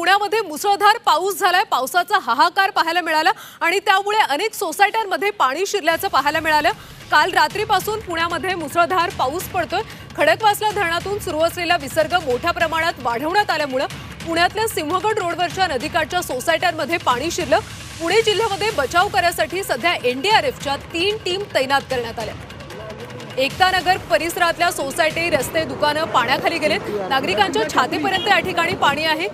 पुण्यामध्ये मुसळधार पाऊस झालाय. पावसाचा हाहाकार पाहायला मिळाला आणि त्यामुळे अनेक सोसायट्यांमध्ये पाणी शिरल्याचं पाहायला मिळालं. काल रात्रीपासून पुण्यामध्ये मुसळधार पाऊस पडतोय. खडकवासला धरणातून सुरू असलेला विसर्ग मोठ्या प्रमाणात वाढवण्यात आल्यामुळं पुण्यातल्या सिंहगड रोडवरच्या नदीकाठच्या सोसायट्यांमध्ये पाणी शिरलं. पुणे जिल्ह्यामध्ये बचाव करण्यासाठी सध्या एनडीआरएफच्या तीन टीम तैनात करण्यात आल्या. एकतानगर परिसरातल्या सोसायटी रस्ते दुकानं पाण्याखाली गेलेत. नागरिकांच्या छातीपर्यंत या ठिकाणी पाणी आहे.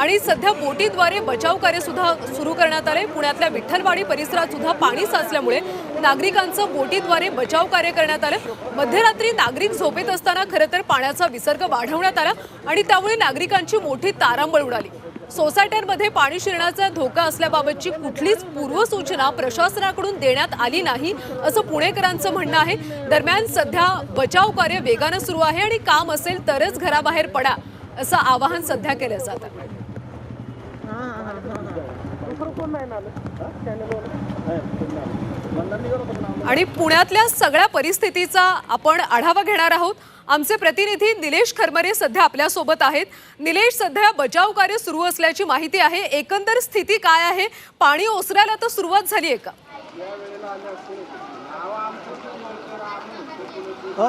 आणि सध्या बोटीद्वारे बचाव कार्य सुद्धा सुरू करण्यात आले. पुण्यातल्या विठ्ठलवाडी परिसरात सुद्धा पाणी साचल्यामुळे नागरिकांचं बोटीद्वारे बचाव कार्य करण्यात आलं. मध्यरात्री नागरिक झोपेत असताना खरं तर पाण्याचा विसर्ग वाढवण्यात आला आणि त्यामुळे नागरिकांची मोठी तारांबळ उडाली. सोसायट्यांमध्ये पाणी शिरण्याचा धोका असल्याबाबतची कुठलीच पूर्वसूचना प्रशासनाकडून देण्यात आली नाही असं पुणेकरांचं म्हणणं आहे. दरम्यान सध्या बचाव कार्य वेगानं सुरू आहे आणि काम असेल तरच घराबाहेर पडा असं आवाहन सध्या केलं जातं. आणि पुण्यातल्या सगळ्या परिस्थितीचा आपण आढावा घेणार आहोत. आमचे प्रतिनिधी निलेश खरमरे सध्या आपल्यासोबत आहेत. निलेश सध्या बचाव कार्य सुरू असल्याची माहिती आहे. एकंदर स्थिती काय आहे? पाणी ओसरायला तर सुरुवात झाली आहे का?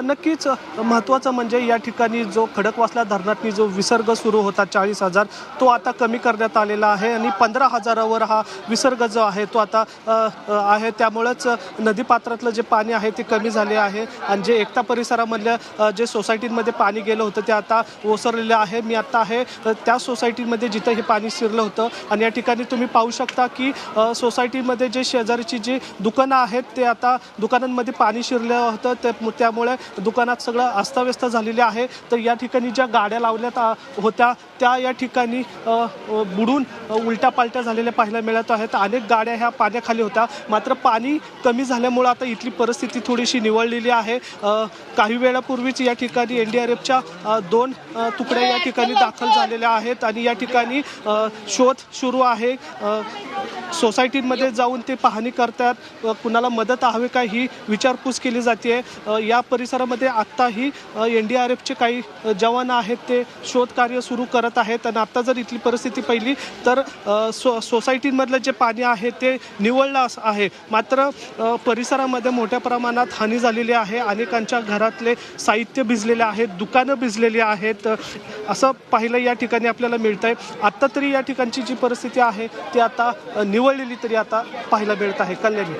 नक्कीच महत्त्वाचं म्हणजे या ठिकाणी जो खडकवासला धरणातनी जो विसर्ग सुरू होता चाळीस हजार तो आता कमी करण्यात आलेला आहे आणि पंधरा हजारावर हा विसर्ग जो आहे तो आता आहे. त्यामुळंच नदीपात्रातलं जे पाणी आहे ते कमी झाले आहे आणि जे एकता परिसरामधल्या जे सोसायटींमध्ये पाणी गेलं होतं ते आता ओसरलेलं आहे. मी आत्ता आहे त्या सोसायटीमध्ये जिथं हे पाणी शिरलं होतं आणि या ठिकाणी तुम्ही पाहू शकता की सोसायटीमध्ये जे शेजारीची जी दुकानं आहेत ते आता दुकानांमध्ये पाणी शिरलं होतं ते त्यामुळे दुकानात सगळं अस्ताव्यस्त झालेले आहे. तर या ठिकाणी ज्या गाड्या लावण्यात आ- होत्या त्या या ठिकाणी बुडून उलट्या पालट्या झालेल्या पाहायला मिळत आहेत. अनेक गाड्या ह्या पाण्याखाली होत्या. मात्र पाणी कमी झाल्यामुळं आता इथली परिस्थिती थोडीशी निवळलेली आहे. काही वेळापूर्वीच या ठिकाणी एन डी आर एफच्या दोन तुकड्या या ठिकाणी दाखल झालेल्या आहेत आणि या ठिकाणी शोध सुरू आहे. सोसायटीमध्ये जाऊन ते पाहणी करतात कुणाला मदत हवी काय ही विचारपूस केली जाते या परिसरामध्ये आत्ताही एन डी आर एफचे काही जवान आहेत ते शोध कार्य सुरू करत आहेत. आणि आत्ता जर इथली परिस्थिती पाहिली तर सो सोसायटीमधलं जे पाणी आहे ते निवळलं असं आहे. मात्र परिसरामध्ये मोठ्या प्रमाणात हानी झालेली आहे. अनेकांच्या घरातले साहित्य भिजलेले आहेत दुकानं भिजलेली आहेत. असं पाहिलं या ठिकाणी आपल्याला मिळतं आहे आत्ता तरी या ठिकाणची जी परिस्थिती आहे ती आता निवडलेली निवळलेली तरी आता पाहायला मिळत आहे. कल्याणी.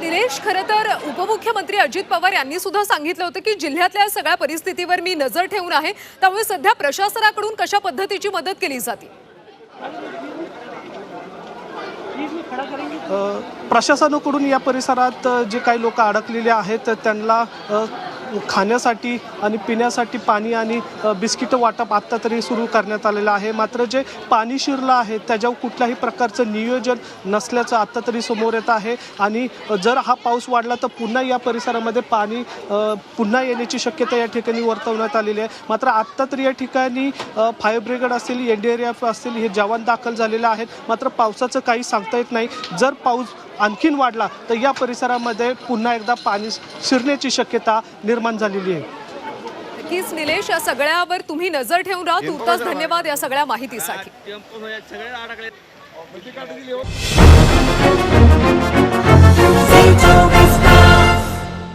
निलेश खरं तर उपमुख्यमंत्री अजित पवार यांनी सुद्धा सांगितलं होतं की जिल्ह्यातल्या सगळ्या परिस्थितीवर मी नजर ठेवून आहे. त्यामुळे सध्या प्रशासनाकडून कशा पद्धतीची मदत केली जाते? प्रशासनाकडून या परिसरात जे काही लोक अडकलेले आहेत त्यांना खाण्यासाठी आणि पिण्यासाठी पाणी आणि बिस्किटं वाटप आत्ता तरी सुरू करण्यात आलेलं आहे. मात्र जे पाणी शिरलं आहे त्याच्यावर कुठल्याही प्रकारचं नियोजन नसल्याचं आत्ता तरी समोर येत आहे. आणि जर हा पाऊस वाढला तर पुन्हा या परिसरामध्ये पाणी पुन्हा येण्याची शक्यता या ठिकाणी वर्तवण्यात आलेली आहे. मात्र आत्ता तरी या ठिकाणी फायर ब्रिगेड असतील एन डी आर एफ असतील हे जवान दाखल झालेले आहेत. मात्र पावसाचं काही सांगता येत नाही. जर पाऊस आणखीन वाढला तर या परिसरामध्ये पुन्हा एकदा पाणी शिरण्याची शक्यता निर्माण झालेली आहे. नक्कीच निलेश या सगळ्यावर तुम्ही नजर ठेवून राहा. तुर्तास धन्यवाद या सगळ्या माहितीसाठी.